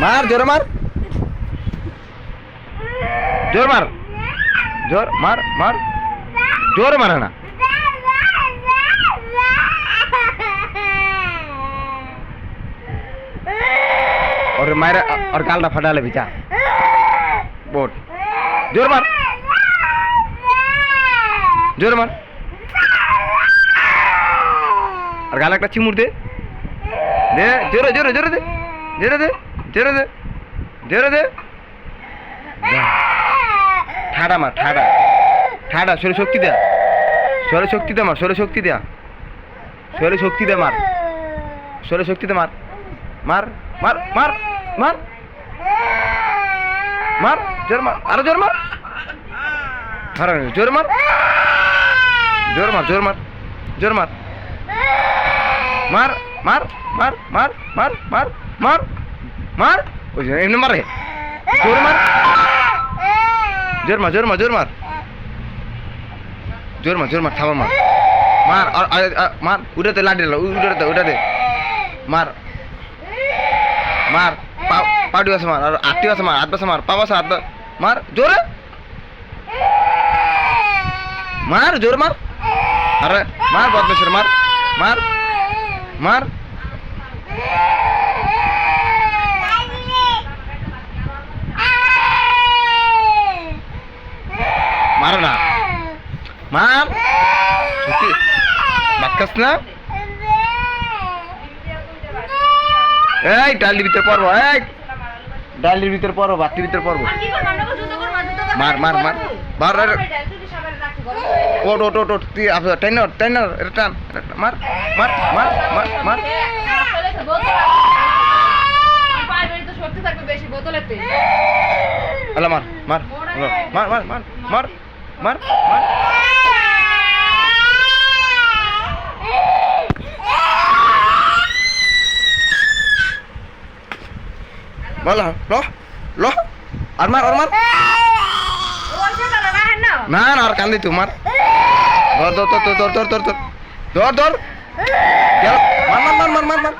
मार, ज़ोर मार। ज़ोर मार। ज़ोर मार मार। ज़ोर मार ना? और मार, और काल ना फटा ले बेटा बोट ज़ोर मार। ज़ोर मार। और गाल एक चिमुर दे। दे, ज़ोर ज़ोर ज़ोर दे। জোরে দে জোরে দে জোরে দে। ঠাডা মার ঠাডা। ঠাডা, শরীর শক্তি দেয়া শরীর শক্তি দে মার শরীর শক্তি দেয়া শরীর শক্তি দে মার। শরীর শক্তি দে মার। মার মার মার মার। মার, জোর মার, আরও জোর মার। আরও জোর মার। জোর মার জোর মার। জোর মার। মার মার মার মার মার মার। মার মার ওই যে এমনি মারে জোর মার জোর মার জোর মার জোর মার জোর মার জোর মার থামা মার মার আর আর- আর- মার উঠাতে লাঠি উঠাতে উঠাতে মার মার পা পাটি আছে মার আর আটটি আছে মার আট পাশে মার পা পাশে আট পা- মার জোরে মার জোর মার আরে মার বদমেশের মার মার মার মার না। মার। সত্যি বাক্কাস না? এই ডালির ভিতরে পড়ব এই। ডালির ভিতরে পড়ব বাতির ভিতরে পড়ব। মার মার মার। মার ওট ওট ওট ওট তুই আপনার টেনার টেনার এটা টান। মার মার মার মার মার। মার মার মার মার মার মার। মার মার মার ল ল ল আর মার আর মার না না আর কান্দি তুই মার ধর ধর ধর ধর ধর ধর ধর ধর ধর গেল মার মার মার মার মার